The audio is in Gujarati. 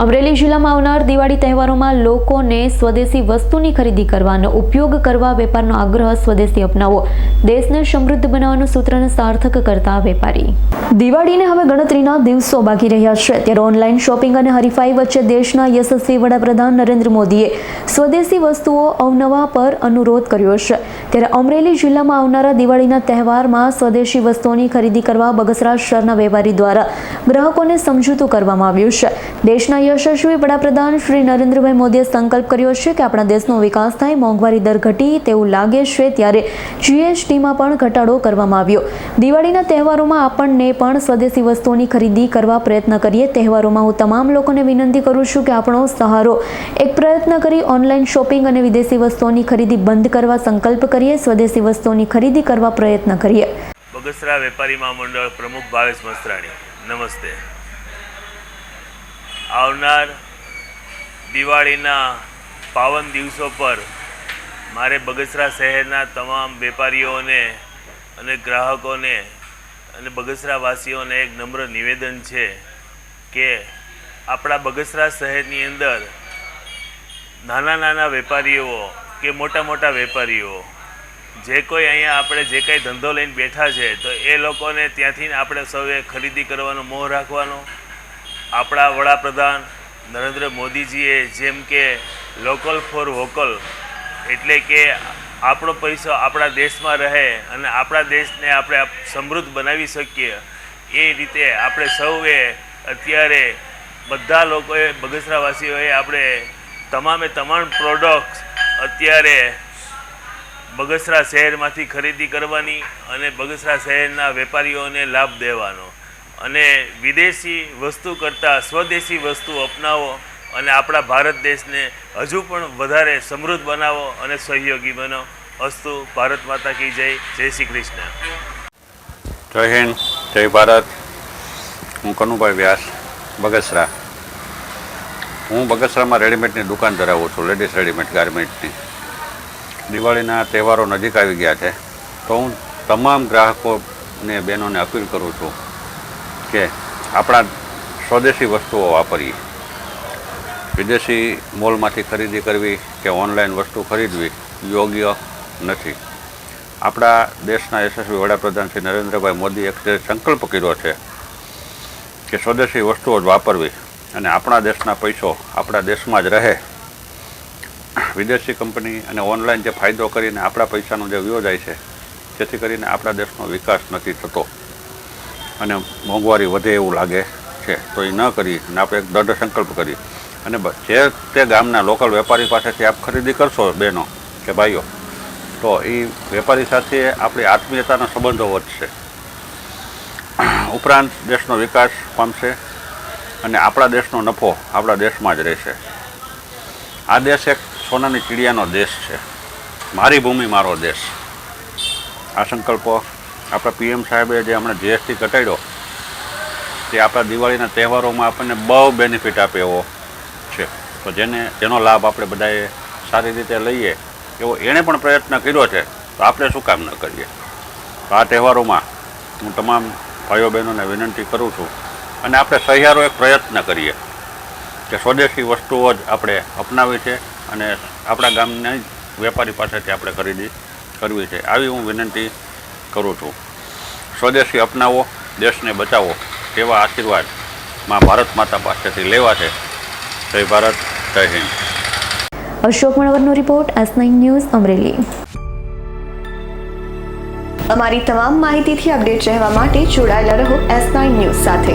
અમરેલી જિલ્લામાં આવનાર દિવાળી તહેવારોમાં લોકોને સ્વદેશી વસ્તુની ખરીદી કરવાનો ઉપયોગ કરવા વેપારનો આગ્રહ સ્વદેશી અપનાવો. દેશને સમૃદ્ધ બનાવવાનું સૂત્રને સાર્થક કરતા વેપારી. દિવાળીને હવે ગણતરીના દિવસો બાકી રહ્યા છે. ત્યારે ઓનલાઈન શોપિંગ અને હરીફાઈ વચ્ચે દેશના યશસ્વી વડાપ્રધાન નરેન્દ્ર મોદીએ સ્વદેશી વસ્તુઓ અવનવા પર અનુરોધ કર્યો છે. ત્યારે અમરેલી જિલ્લામાં આવનારા દિવાળીના તહેવારમાં સ્વદેશી વસ્તુઓની ખરીદી કરવા બગસરા શહેરના વેપારી દ્વારા ગ્રાહકોને સમજૂતું કરવામાં આવ્યું છે. દેશના યશસ્વી વડાપ્રધાન શ્રી નરેન્દ્રભાઈ મોદીએ સંકલ્પ કર્યો છે કે આપણા દેશનો વિકાસ થાય, મોંઘવારી દર ઘટી તેવું લાગે છે ત્યારે જીએસટીમાં પણ ઘટાડો કરવામાં આવ્યો. દિવાળીના તહેવારોમાં આપણને પણ સ્વદેશી વસ્તુઓની ખરીદી કરવા પ્રયત્ન કરીએ. તહેવારોમાં હું તમામ લોકોને વિનંતી કરું છું કે આપણો સહારો એક પ્રયત્ન કરી ઓનલાઈન શોપિંગ અને વિદેશી વસ્તુઓની ખરીદી બંધ કરવા સંકલ્પ કરીએ, સ્વદેશી વસ્તુઓની ખરીદી કરવા પ્રયત્ન કરીએ. બગસરા વેપારી મહામંડળ પ્રમુખ ભાવેશ મસ્ત્રાણી નમસ્તે. આવનાર દિવાળીના પાવન દિવસો પર મારે બગસરા શહેરના તમામ વેપારીઓને અને ગ્રાહકોને અને બગસરાવાસીઓને એક નમ્ર નિવેદન છે કે આપણા બગસરા શહેરની અંદર નાના નાના વેપારીઓ કે મોટા મોટા વેપારીઓ, જે કોઈ અહીંયા આપણે જે કંઈ ધંધો લઈને બેઠા છે, તો એ લોકોને ત્યાંથી આપણે સૌએ ખરીદી કરવાનો, મોહ રાખવાનો આપણા વડાપ્રધાન નરેન્દ્ર મોદીજીએ જેમ કે લોકલ ફોર વોકલ એટલે કે આપણો પૈસો આપણા દેશમાં રહે અને આપણા દેશને આપણે સમૃદ્ધ બનાવી શકીએ, એ રીતે આપણે સૌએ અત્યારે બધા લોકોએ, બગસરાવાસીઓએ આપણે તમામે તમામ પ્રોડક્ટ્સ અત્યારે બગસરા શહેરમાંથી ખરીદી કરવાની અને બગસરા શહેરના વેપારીઓને લાભ દેવાનો. અને વિદેશી વસ્તુ કરતાં સ્વદેશી વસ્તુ અપનાવો અને આપણા ભારત દેશને હજુ પણ વધારે સમૃદ્ધ બનાવો અને સહયોગી બનો. અસ્તુ, ભારત માતા કી જય. જય શ્રી કૃષ્ણ. જય હિન્દ, જય ભારત. હું કનુભાઈ વ્યાસ, બગસરા. હું બગસરામાં રેડીમેડની દુકાન ધરાવું છું, લેડીઝ રેડીમેડ ગાર્મેન્ટની. દિવાળીના તહેવારો નજીક આવી ગયા છે. તો હું તમામ ગ્રાહકોને, બહેનોને અપીલ કરું છું કે આપણા સ્વદેશી વસ્તુઓ વાપરીએ. વિદેશી મોલમાંથી ખરીદી કરવી કે ઓનલાઈન વસ્તુ ખરીદવી યોગ્ય નથી. આપણા દેશના યશસ્વી વડાપ્રધાન શ્રી નરેન્દ્રભાઈ મોદીએ જે સંકલ્પ કર્યો છે કે સ્વદેશી વસ્તુઓ જ વાપરવી અને આપણા દેશના પૈસો આપણા દેશમાં જ રહે. વિદેશી કંપની અને ઓનલાઈન જે ફાયદો કરીને આપણા પૈસાનો જે વ્યયો જાય છે, જેથી કરીને આપણા દેશનો વિકાસ નથી થતો. અને મોંઘવારી વધે એવું લાગે છે. તો એ ન કરી અને આપણે એક દૃઢ સંકલ્પ કરી. અને જે તે ગામના લોકલ વેપારી પાસેથી આપ ખરીદી કરશો બહેનો કે ભાઈઓ, તો એ વેપારી સાથે આપણી આત્મીયતાના સંબંધો વધશે. ઉપરાંત દેશનો વિકાસ પામશે અને આપણા દેશનો નફો આપણા દેશમાં જ રહેશે. આ દેશ એક સોનાની ચીડિયાનો દેશ છે. મારી ભૂમિ મારો દેશ. આ સંકલ્પો આપણા પીએમ સાહેબે જે હમણાં જીએસટી ઘટાડ્યો, તે આપણા દિવાળીના તહેવારોમાં આપણને બહુ બેનિફિટ આપે એવો છે. તો જેને, જેનો લાભ આપણે બધાએ સારી રીતે લઈએ, એવો એણે પણ પ્રયત્ન કર્યો છે, તો આપણે શું કામ ન કરીએ? તો આ તહેવારોમાં હું તમામ ભાઈઓ બહેનોને વિનંતી કરું છું, અને આપણે સહિયારો એક પ્રયત્ન કરીએ કે સ્વદેશી વસ્તુઓ જ આપણે અપનાવી છે અને આપણા ગામના વેપારી પાસેથી આપણે ખરીદી કરવી છે. આવી હું વિનંતી કરું છું. સ્વદેશી અપનાવો, દેશને બચાવો તેવા આશીર્વાદમાં ભારત માતા પાસેથી લેવા છે. જય ભારત, જય Hind. Ashok મણવરનો report S nine news Amreli. અમારી તમામ માહિતીથી અપડેટ રહેવા માટે જોડાયેલા રહો એસ નાઇન ન્યૂઝ સાથે.